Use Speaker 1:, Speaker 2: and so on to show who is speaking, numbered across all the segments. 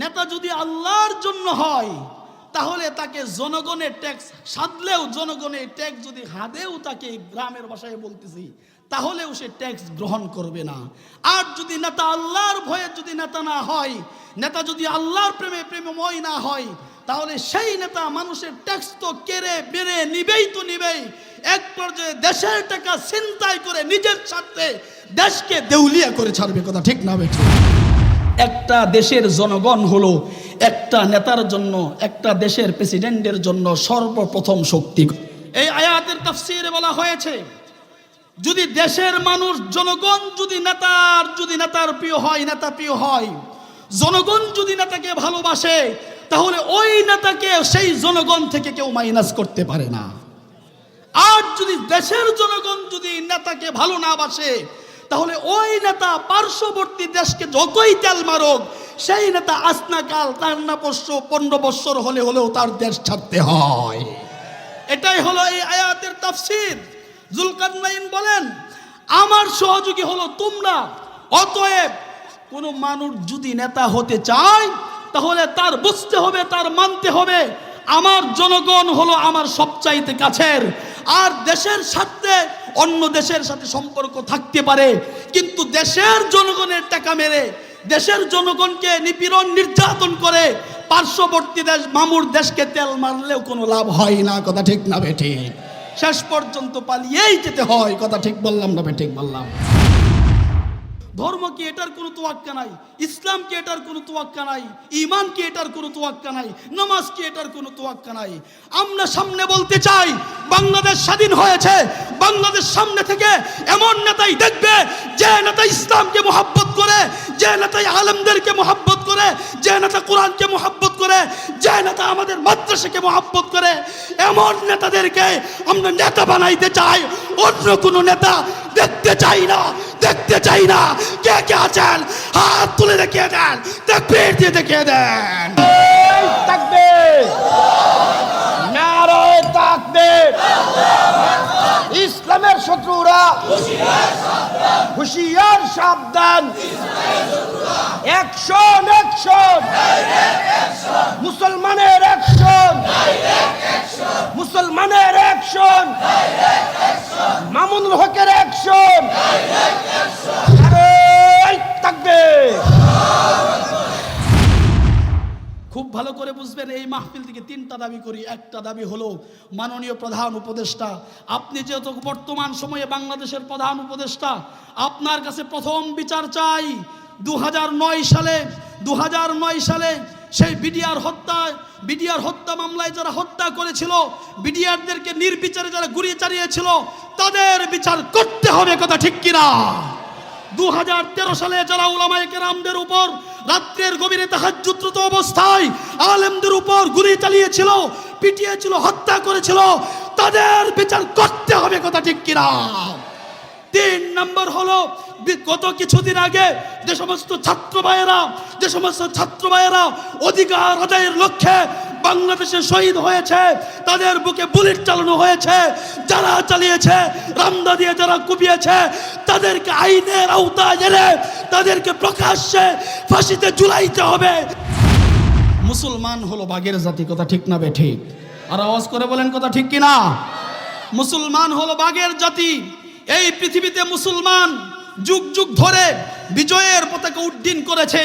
Speaker 1: নেতা যদি আল্লাহর জন্য হয়, তাহলে তাকে জনগণের ট্যাক্স সাধলেও জনগণের ট্যাক্স যদি হাদেও তাকে গ্রামের ভাষায় বলতেছি, তাহলেও সে ট্যাক্স গ্রহণ করবে না। আর যদি নেতা আল্লাহর ভয়ে যদি নেতা না হয়, নেতা যদি আল্লাহর প্রেমে প্রেমময় না হয়, তাহলে সেই নেতা মানুষের ট্যাক্স তো কেড়ে বেড়ে নিবেই তো নিবেই। এক পর্যায়ে দেশের টাকা ছিনতাই করে নিজের স্বার্থে দেশকে দেউলিয়া করে ছাড়বে, কথা ঠিক না বেঠিক একটা দেশের জনগণ হলো একটা নেতার জন্য, একটা দেশের প্রেসিডেন্টের জন্য সর্বপ্রথম শক্তি। এই আয়াতের তাফসিরে বলা হয়েছে, যদি দেশের মানুষ, জনগণ যদি নেতার যদি নেতার প্রিয় হয়, নেতা প্রিয় হয়, জনগণ যদি নেতাকে ভালোবাসে, তাহলে ওই নেতাকে সেই জনগণ থেকে কেউ মাইনাস করতে পারে না। আর যদি দেশের জনগণ যদি নেতাকে ভালো না বাসে তাহলে ওই নেতা পার্শ্ববর্তী দেশকে যতই তেল মারক, সেই নেতা আসনাকাল তার না পশ্চ পনেরো বৎসর হলে হলেও তার দেশ ছাড়তে হয়। এটাই হলো এই আয়াতের তাফসির। জুলকারনাইন বলেন, আমার সহযোগী হলো তোমরা, অতএব কোনো মানুষ যদি নেতা হতে চায়, তাহলে তার বুঝতে হবে, তার মানতে হবে, আমার জনগণ হলো আমার সবচাইতে কাছের। আর দেশের স্বার্থে অন্য দেশের সাথে সম্পর্ক থাকতে পারে, কিন্তু দেশের জনগণের টাকা মেরে, দেশের জনগণকে নিপীড়ন, নির্যাতন করে পার্শ্ববর্তী দেশ, মামুর দেশকে তেল মারলেও কোনো লাভ হয় না, কথা ঠিক না বেঠিক শেষ পর্যন্ত পালিয়েই যেতে হয়, কথা ঠিক বললাম না বেঠিক বললাম। ধর্ম কি এটার কোনো তোয়াক্কা নাই ইসলাম কি এটার কোনো তোয়াক্কা নাই ইমান কি এটার কোনো তোয়াক্কা নাই নামাজ কি এটার কোনো তোয়াক্কা নাই। আমরা সামনে বলতে চাই, বাংলাদেশ স্বাধীন হয়েছে, বাংলাদেশ সামনে থেকে এমন নেতাই দেখবে, যে নেতা ইসলামকে মোহাব্বত করে, যে নেতাই আলমদেরকে মোহাব্বত করে, যে নেতা কোরআনকে মোহাব্বত করে, যে নেতা আমাদের মাদ্রাসাকে মোহাব্বত করে। এমন নেতাদেরকে আমরা নেতা বানাইতে চাই, অন্য কোনো নেতা দেখতে চাই না। দেখতে চাই না। কে কে আছেন? হাত তুলে দেখিয়ে দেন। তাকবীর দিয়ে দেখিয়ে দেন।
Speaker 2: থাকবে নারায় থাকবে ইসলামের শত্রুরা। হুশিয়ার সাবধান। অ্যাকশন অ্যাকশন মুসলমানের অ্যাকশন মুসলমানের অ্যাকশন মামুনুল হকের
Speaker 1: খুব ভালো করে বুঝবেন, এই মাহফিল থেকে তিনটা দাবি করি। একটা দাবি হলো, মাননীয় প্রধান উপদেষ্টা, আপনি যেহেতু বর্তমান সময়ে বাংলাদেশের প্রধান উপদেষ্টা, আপনার কাছে প্রথম বিচার চাই দু হাজার নয় সালে দু হাজার নয় সালে সেই বিডিআর হত্যায় বিডিআর হত্যা মামলায় যারা হত্যা করেছিল, বিডিআরদেরকে নির্বিচারে যারা গুড়িয়ে চালিয়েছিল, তাদের বিচার করতে হবে, কথা ঠিক কিনা? দু সালে যারা উলামায়ে কেরামদের উপর রাত্রের গভীরে তাহাজ্জুদ্রত অবস্থায় আলেমদের উপর গুলি চালিয়েছিল, পিটিয়েছিল, হত্যা করেছিল। তাদের বিচার করতে হবে কথা ঠিক কিনা? তিন নম্বর হলো, গত কিছুদিন আগে যে সমস্ত ছাত্র ভাইয়েরা, যে সমস্ত ছাত্র ভাইয়েরা অধিকার আদায়ের লক্ষ্যে বাংলাদেশে শহীদ হয়েছে, তাদের বুকে বুলেট চালানো হয়েছে, যারা চালিয়েছে, রামদা দিয়ে যারা কুপিয়েছে, তাদেরকে আইনের আওতায় এনে তাদেরকে প্রকাশ্যে ফাঁসিতে ঝুলাইতে হবে। মুসলমান হলো বাঘের জাতি, কথা ঠিক না বে ঠিক? আর আওয়াজ করে বলেন কথা ঠিক কিনা? মুসলমান হলো বাঘের জাতি। এই পৃথিবীতে মুসলমান যুগ যুগ ধরে বিজয়ের পতাকা উড্ডীন করেছে।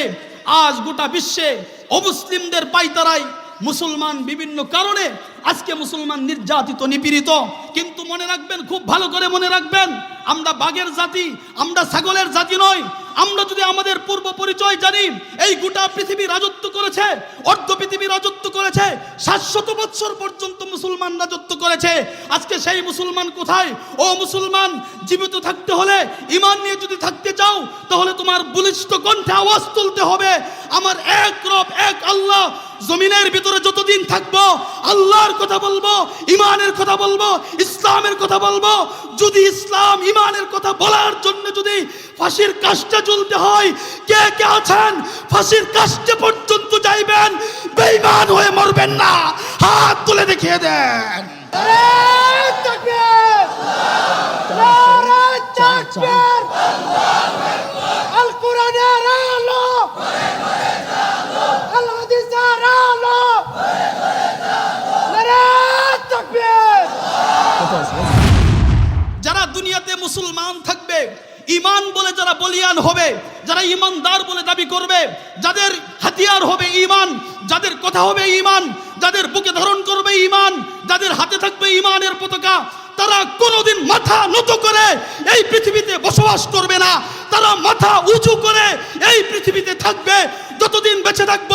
Speaker 1: আজ গোটা বিশ্বে অমুসলিমদের পাইতারাই মুসলমান বিভিন্ন কারণে আজকে মুসলমান নির্যাতিত, নিপীড়িত। কিন্তু মনে রাখবেন, খুব ভালো করে মনে রাখবেন, আমরা বাঘের জাতি, আমরা ছাগলের জাতি নয় আমরা যদি আমাদের পূর্ব পরিচয় জানি, এই গোটা পৃথিবী রাজত্ব করেছে, অর্ধ পৃথিবী রাজত্ব করেছে, সাতশত বৎসর পর্যন্ত মুসলমান রাজত্ব করেছে। আজকে সেই মুসলমান কোথায়? ও মুসলমান, জীবিত থাকতে হলে ইমান নিয়ে যদি থাকতে চাও, তাহলে তোমার বলিষ্ঠ কণ্ঠে আওয়াজ তুলতে হবে। আমার এক রব, এক আল্লাহ জমিনের ভিতরে যতদিন থাকব, আল্লাহর কথা বলব ইমানের কথা বলব, ইসলামের কথা বলব, যদি ইসলাম ইমানের কথা বলার জন্য যদি ফাঁসির কাজটা চলতে হয়, কে কে আছেন? ফাঁসির কাজটা পর্যন্ত যাইবেন, বেঈমান হয়ে মরবেন না। হাত তুলে দেখিয়ে দেন
Speaker 2: নারায় থাকবে নারায় থাকবে আল কোরআনের আলো আল
Speaker 1: মুসলমান থাকবে ইমান বলে যারা বলিয়ান হবে, যারা ইমানদার বলে দাবি করবে, যাদের হাতিয়ার হবে ইমান যাদের কথা হবে ইমান যাদের বুকে ধারণ করবে ইমান যাদের হাতে থাকবে ইমানের পতাকা, তারা কোনোদিন মাথা নত করে এই পৃথিবীতে বসবাস করবে না। তারা মাথা উঁচু করে এই পৃথিবীতে থাকবে। যতদিন বেঁচে থাকব,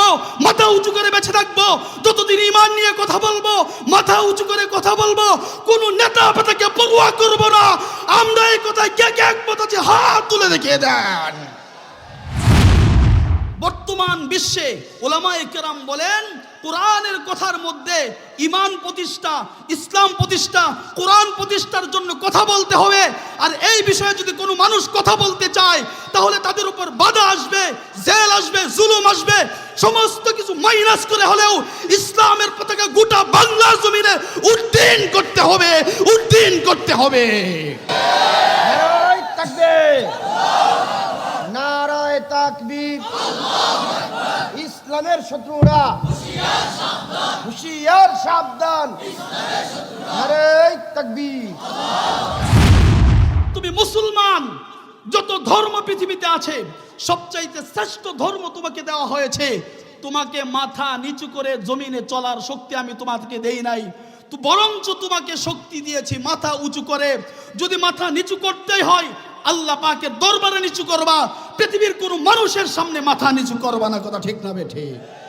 Speaker 1: মাথা উঁচু করে বেঁচে থাকব যতদিন ইমান নিয়ে কথা বলব, মাথা উঁচু করে কথা বলব, কোন নেতা পেতাকে পড়ুয়া করব না। আমরা এই কথায় কে কে একমত আছে? হাত তুলে দেখিয়ে দেন। বর্তমান বিশ্বে ওলামায়ে কেরাম বলেন, কোরআনের কথার মধ্যে ইমান প্রতিষ্ঠা, ইসলাম প্রতিষ্ঠা, কোরআন প্রতিষ্ঠার জন্য কথা বলতে হবে। আর এই বিষয়ে যদি কোনো মানুষ কথা বলতে চায়, তাহলে তাদের উপর বাধা আসবে, জেল আসবে, জুলুম আসবে। সমস্ত কিছু মাইনাস করে হলেও ইসলামের পতাকা গোটা বাংলা জমিনে উদ্দিন করতে হবে উদ্দিন করতে হবে।
Speaker 2: ইসলামের শত্রুরা, হুশিয়ার সাবধান।
Speaker 1: তুমি মুসলমান, যত ধর্ম পৃথিবীতে আছে, সবচাইতে শ্রেষ্ঠ ধর্ম তোমাকে দেওয়া হয়েছে। তোমাকে মাথা নিচু করে জমিনে চলার শক্তি আমি তোমাকে দেই নাই। বরঞ্চ তোমাকে শক্তি দিয়েছি মাথা উঁচু করে। যদি মাথা নিচু করতেই হয় আল্লাহ পাকে দরবারে নিচু করবা, পৃথিবীর কোনো মানুষের সামনে মাথা নিচু করবা না, কথা ঠিক না বেঠে